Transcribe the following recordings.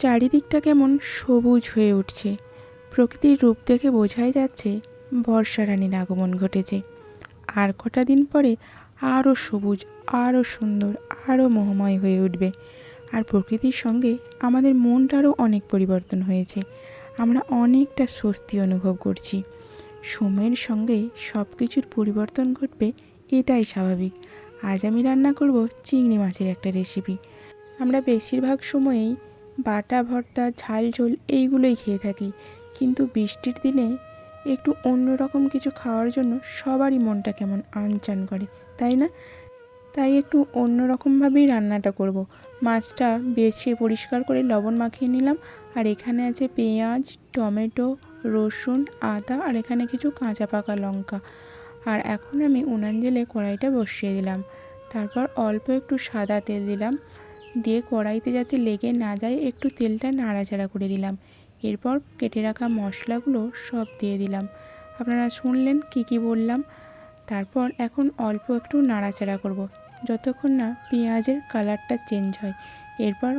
চারিদিকটা কেমন সবুজ হয়ে উঠছে। প্রকৃতির রূপ দেখে বোঝাই যাচ্ছে বর্ষা রানীর আগমন ঘটেছে। আর কটা দিন পরে আরও সবুজ আরও সুন্দর আরও মোহময় হয়ে উঠবে। আর প্রকৃতির সঙ্গে আমাদের মনটারও অনেক পরিবর্তন হয়েছে। আমরা অনেকটা স্বস্তি অনুভব করছি। সময়ের সঙ্গে সব কিছুর পরিবর্তন ঘটবে এটাই স্বাভাবিক। আজ আমি রান্না করব চিংড়ি মাছের একটা রেসিপি আমরা বেশিরভাগ সময়েই বাটা, ভর্তা, ঝাল, ঝোল এইগুলোই খেয়ে থাকি। কিন্তু বৃষ্টির দিনে একটু অন্যরকম কিছু খাওয়ার জন্য সবারই মনটা কেমন আনচান করে, তাই না? তাই একটু অন্যরকমভাবেই রান্নাটা করব। মাছটা বেছে পরিষ্কার করে লবণ মাখিয়ে নিলাম। আর এখানে আছে পেঁয়াজ, টমেটো, রসুন, আদা আর এখানে কিছু কাঁচা পাকা লঙ্কা। আর এখন আমি উনান জেলে কড়াইটা বসিয়ে দিলাম। তারপর অল্প একটু সাদা তেল দিলাম। দিয়ে কড়াইতে যাতে লেগে না যায়, একটু তেলটা নাড়াচাড়া করে দিলাম। এরপর কেটে রাখা মশলাগুলো সব দিয়ে দিলাম। আপনারা শুনলেন কি কি বললাম? তারপর এখন অল্প একটু নাড়াচাড়া করব। যতক্ষণ না পেঁয়াজের কালারটা চেঞ্জ হয়। এরপর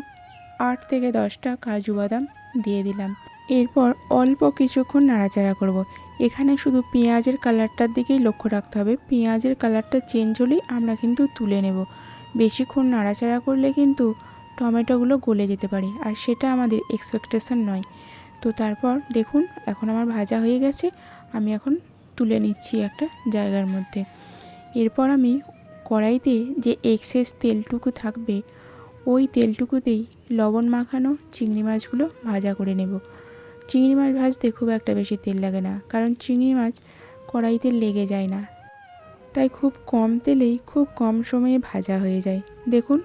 আট থেকে দশটা কাজু বাদাম দিয়ে দিলাম। এরপর অল্প কিছুক্ষণ নাড়াচাড়া করব। এখানে শুধু পেঁয়াজের কালারটার দিকেই লক্ষ্য রাখতে হবে। পেঁয়াজের কালারটা চেঞ্জ হলেই আমরা কিন্তু তুলে নেব। বেশিক্ষণ নাড়াচাড়া করলে কিন্তু টমেটোগুলো গলে যেতে পারে, আর সেটা আমাদের এক্সপেকটেশন নয়। তো তারপর দেখুন, এখন আমার ভাজা হয়ে গেছে, আমি এখন তুলে নিচ্ছি একটা জায়গার মধ্যে। এরপর আমি কড়াইতে যে এক্সেস তেলটুকু থাকবে, ওই তেলটুকুতেই লবণ মাখানো চিংড়ি মাছগুলো ভাজা করে নেব। চিংড়ি মাছ ভাজতে খুব একটা বেশি তেল লাগে না, কারণ চিংড়ি মাছ কড়াইতে লেগে যায় না। তাই খুব কম তেলেই খুব কম সময়ে ভাজা হয়ে যায়। দেখুন,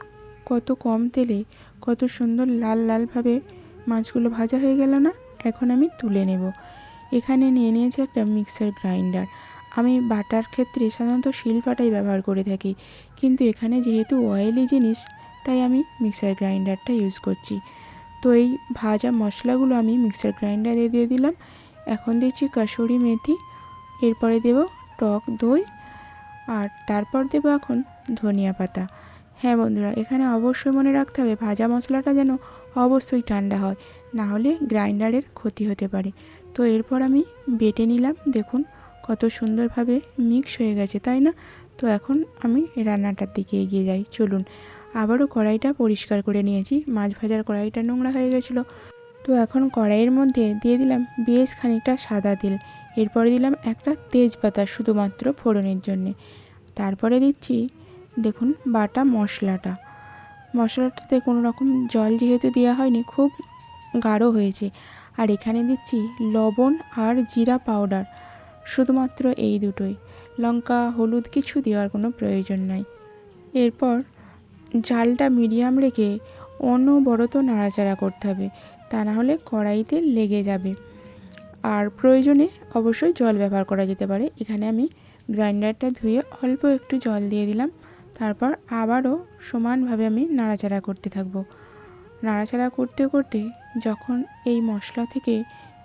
কত কম তেলে কত সুন্দর লাল লালভাবে মাছগুলো ভাজা হয়ে গেল না? এখন আমি তুলে নেব। এখানে নিয়ে নিয়েছি একটা মিক্সার গ্রাইন্ডার। আমি বাটার ক্ষেত্রে সাধারণত শিলপাটাই ব্যবহার করে থাকি। কিন্তু এখানে যেহেতু অয়েলি জিনিস, তাই আমি মিক্সার গ্রাইন্ডারটা ইউজ করছি। তো এই ভাজা মশলাগুলো আমি মিক্সার গ্রাইন্ডারে দিয়ে দিলাম। এখন দিচ্ছি কাসুরি মেথি, এরপরে দেব টক দই আর তারপর দেবো এখন ধনিয়া পাতা। হ্যাঁ বন্ধুরা, এখানে অবশ্যই মনে রাখতে হবে ভাজা মশলাটা যেন অবশ্যই ঠান্ডা হয়, না হলে গ্রাইন্ডারের ক্ষতি হতে পারে। তো এরপর আমি বেটে নিলাম, দেখুন কত সুন্দরভাবে মিক্স হয়ে গেছে, তাই না? তো এখন আমি রান্নাটার দিকে এগিয়ে যাই, চলুন। আবারও কড়াইটা পরিষ্কার করে নিয়েছি, মাছ ভাজার কড়াইটা নোংরা হয়ে গেছিল। তো এখন কড়াইয়ের মধ্যে দিয়ে দিলাম বেশ খানিকটা সাদা তেল এরপরে দিলাম একটা তেজপাতা শুধুমাত্র ফোড়নের জন্যে। তারপরে দিচ্ছি, দেখুন, বাটা মশলাটা। মশলাটাতে কোনো রকম জল যেহেতু দেওয়া হয়নি, খুব গাঢ় হয়েছে। আর এখানে দিচ্ছি লবণ আর জিরা পাউডার, শুধুমাত্র এই দুটোই। লঙ্কা, হলুদ কিছু দেওয়ার কোনো প্রয়োজন নাই। এরপর জালটা মিডিয়াম রেখে অনবরত নাড়াচাড়া করতে হবে। তা না হলে কড়াইতে লেগে যাবে। আর প্রয়োজনে অবশ্যই জল ব্যবহার করা যেতে পারে। এখানে আমি গ্রাইন্ডারটা ধুয়ে অল্প একটু জল দিয়ে দিলাম। তারপর আবারও সমানভাবে আমি নাড়াচাড়া করতে থাকব। নাড়াচাড়া করতে করতে যখন এই মশলা থেকে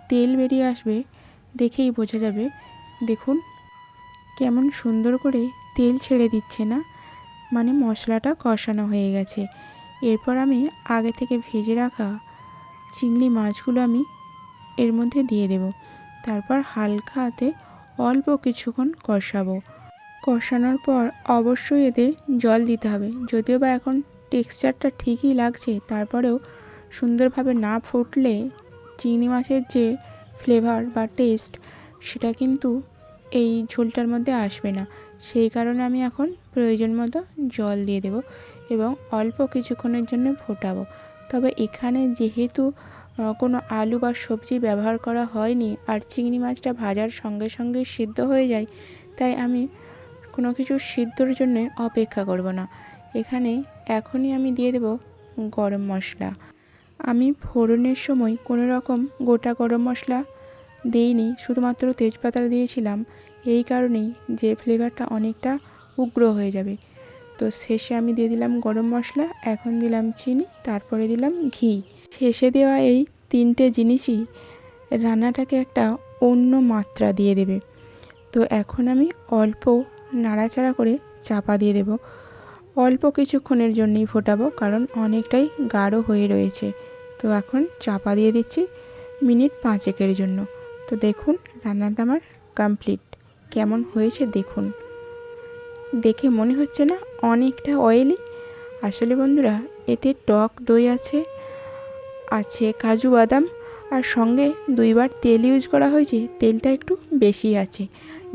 তেল বেরিয়ে আসবে, দেখেই বোঝা যাবে, দেখুন, কেমন সুন্দর করে তেল ছেড়ে দিচ্ছে না? মানে মশলাটা কষানো হয়ে গেছে। এরপর আমি আগে থেকে ভেজে রাখা চিংড়ি মাছগুলো আমি এর মধ্যে দিয়ে দেব। তারপর হালকা হাতে অল্প কিছুক্ষণ কষাবো। কষানোর পর অবশ্যই এতে জল দিতে হবে। যদিও বা এখন টেক্সচারটা ঠিকই লাগছে, তারপরেও সুন্দরভাবে না ফুটলে চিংড়ি মাছের যে ফ্লেভার বা টেস্ট, সেটা কিন্তু এই ঝোলটার মধ্যে আসবে না। সেই কারণে আমি এখন প্রয়োজন মতো জল দিয়ে দেব এবং অল্প কিছুক্ষণের জন্য ফোটাবো। তবে এখানে যেহেতু কোনো আলু বা সবজি ব্যবহার করা হয়নি আর চিংড়ি মাছটা ভাজার সঙ্গে সঙ্গে সিদ্ধ হয়ে যায়, তাই আমি কোনো কিছু সিদ্ধর জন্য অপেক্ষা করব না। এখানে এখনই আমি দিয়ে দেব গরম মশলা। আমি ফোড়নের সময় কোনো রকম গোটা গরম মশলা দিইনি, শুধুমাত্র তেজপাতা দিয়েছিলাম। এই কারণেই যে ফ্লেভারটা অনেকটা উগ্র হয়ে যাবে। তো শেষে আমি দিয়ে দিলাম গরম মশলা, এখন দিলাম চিনি, তারপরে দিলাম ঘি। শেষে দেওয়া এই তিনটে জিনিসই রান্নাটাকে একটা অন্য মাত্রা দিয়ে দেবে। তো এখন আমি অল্প নাড়াচাড়া করে চাপা দিয়ে দেব। অল্প কিছুক্ষণের জন্যই ফোটাবো, কারণ অনেকটাই গাঢ় হয়ে রয়েছে। তো এখন চাপা দিয়ে দিচ্ছি মিনিট পাঁচেকের জন্য। তো দেখুন, রান্নাটা আমার কমপ্লিট কেমন হয়েছে দেখুন। দেখে মনে হচ্ছে না অনেকটা অয়েলি আসলে বন্ধুরা, এতে টক দই আছে আছে কাজু বাদাম আর সঙ্গে দুইবার তেল ইউজ করা হয়েছে, তেলটা একটু বেশি আছে।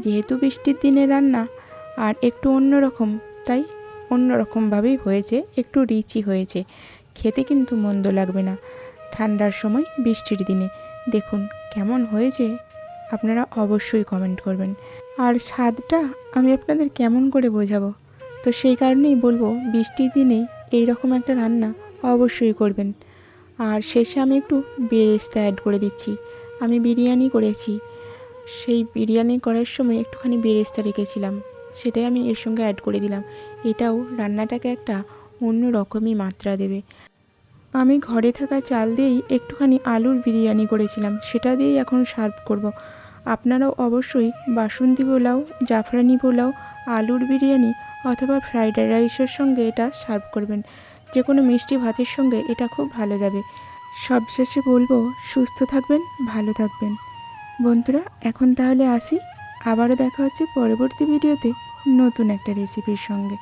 যেহেতু বৃষ্টির দিনে রান্না আর একটু অন্যরকম, তাই অন্যরকমভাবেই হয়েছে, একটু রিচি হয়েছে। খেতে কিন্তু মন্দ লাগবে না ঠান্ডার সময় বৃষ্টির দিনে। দেখুন কেমন হয়েছে, আপনারা অবশ্যই কমেন্ট করবেন। আর স্বাদটা আমি আপনাদের কেমন করে বোঝাবো? তো সেই কারণেই বলব, বৃষ্টির দিনে এই রকম একটা রান্না অবশ্যই করবেন। আর শেষে আমি একটু বেরেস্তা অ্যাড করে দিচ্ছি। আমি বিরিয়ানি করেছি। সেই বিরিয়ানি করার সময় একটুখানি বেরেস্তা রেখেছিলাম। সেটাই আমি এর সঙ্গে অ্যাড করে দিলাম। এটাও রান্নাটাকে একটা অন্য রকমই মাত্রা দেবে। আমি ঘরে থাকা চাল দিয়েই একটুখানি আলুর বিরিয়ানি করেছিলাম। সেটা দিয়েই এখন সার্ভ করব। আপনারাও অবশ্যই বাসন্তী পোলাও, জাফরানি পোলাও, আলুর বিরিয়ানি অথবা ফ্রাইড রাইসের সঙ্গে এটা সার্ভ করবেন। যে কোনো মিষ্টি ভাতের সঙ্গে এটা খুব ভালো যাবে। সবশেষে বলব, সুস্থ থাকবেন, ভালো থাকবেন। বন্ধুরা, এখন তাহলে আসি। আবারও দেখা হচ্ছে পরবর্তী ভিডিওতে নতুন একটা রেসিপির সঙ্গে।